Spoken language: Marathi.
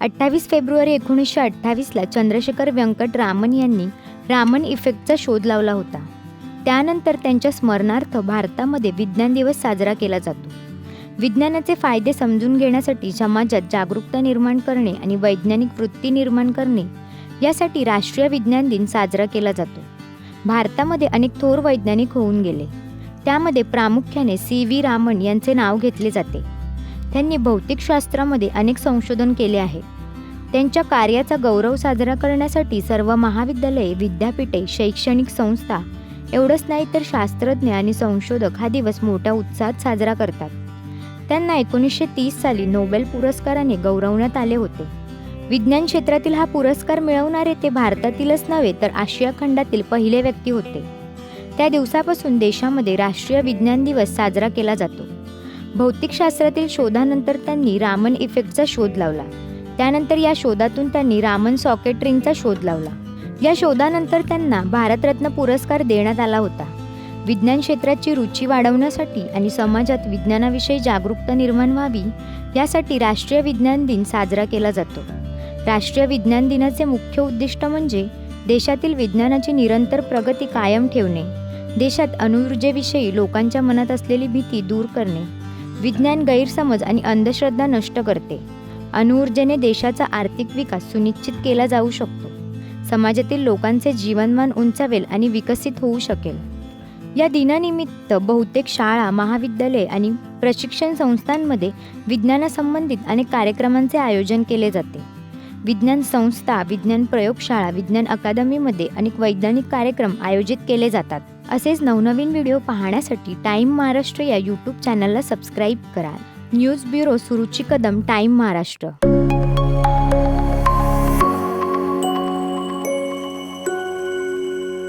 अठ्ठावीस फेब्रुवारी एकोणीसशे अठ्ठावीसला चंद्रशेखर व्यंकट रामन यांनी रामन इफेक्टचा शोध लावला होता. त्यानंतर त्यांच्या स्मरणार्थ भारतामध्ये विज्ञान दिवस साजरा केला जातो. विज्ञानाचे फायदे समजून घेण्यासाठी समाजात जागरूकता निर्माण करणे आणि वैज्ञानिक वृत्ती निर्माण करणे यासाठी राष्ट्रीय विज्ञान दिन साजरा केला जातो. भारतामध्ये अनेक थोर वैज्ञानिक होऊन गेले. त्यामध्ये प्रामुख्याने सी व्ही रामन यांचे नाव घेतले जाते. त्यांनी भौतिकशास्त्रामध्ये अनेक संशोधन केले आहे. त्यांच्या कार्याचा गौरव साजरा करण्यासाठी सर्व महाविद्यालये विद्यापीठे शैक्षणिक संस्था एवढंच नाही तर शास्त्रज्ञ आणि संशोधक हा दिवस मोठ्या उत्साहात साजरा करतात. त्यांना एकोणीसशे तीस साली नोबेल पुरस्काराने गौरवण्यात आले होते. विज्ञान क्षेत्रातील हा पुरस्कार मिळवणारे ते भारतातीलच नव्हे तर आशिया खंडातील पहिले व्यक्ती होते. त्या दिवसापासून देशामध्ये राष्ट्रीय विज्ञान दिवस साजरा केला जातो. भौतिकशास्त्रातील शोधानंतर त्यांनी रामन इफेक्टचा शोध लावला. त्यानंतर या शोधातून त्यांनी रामन सॉकेट रिंगचा शोध लावला. या शोधानंतर त्यांना भारतरत्न पुरस्कार देण्यात आला होता. विज्ञान क्षेत्राची रुची वाढवण्यासाठी आणि समाजात विज्ञानाविषयी जागरूकता निर्माण व्हावी यासाठी राष्ट्रीय विज्ञान दिन साजरा केला जातो. राष्ट्रीय विज्ञान दिनाचे मुख्य उद्दिष्ट म्हणजे देशातील विज्ञानाची निरंतर प्रगती कायम ठेवणे देशात अणुऊर्जेविषयी लोकांच्या मनात असलेली भीती दूर करणे. विज्ञान गैरसमज आणि अंधश्रद्धा नष्ट करते. अणुऊर्जेने देशाचा आर्थिक विकास सुनिश्चित केला जाऊ शकतो. समाजातील लोकांचे जीवनमान उंचावेल आणि विकसित होऊ शकेल. या दिनानिमित्त बहुतेक शाळा महाविद्यालये आणि प्रशिक्षण संस्थांमध्ये विज्ञानासंबंधित अनेक कार्यक्रमांचे आयोजन केले जाते. विज्ञान संस्था विज्ञान प्रयोगशाळा विज्ञान अकादमीमध्ये अनेक वैज्ञानिक कार्यक्रम आयोजित केले जातात. असेच नवनवीन व्हिडिओ पाहण्यासाठी टाईम महाराष्ट्र या यूट्यूब चॅनलला सबस्क्राईब करा. News bureau Suruchi Kadam time Maharashtra.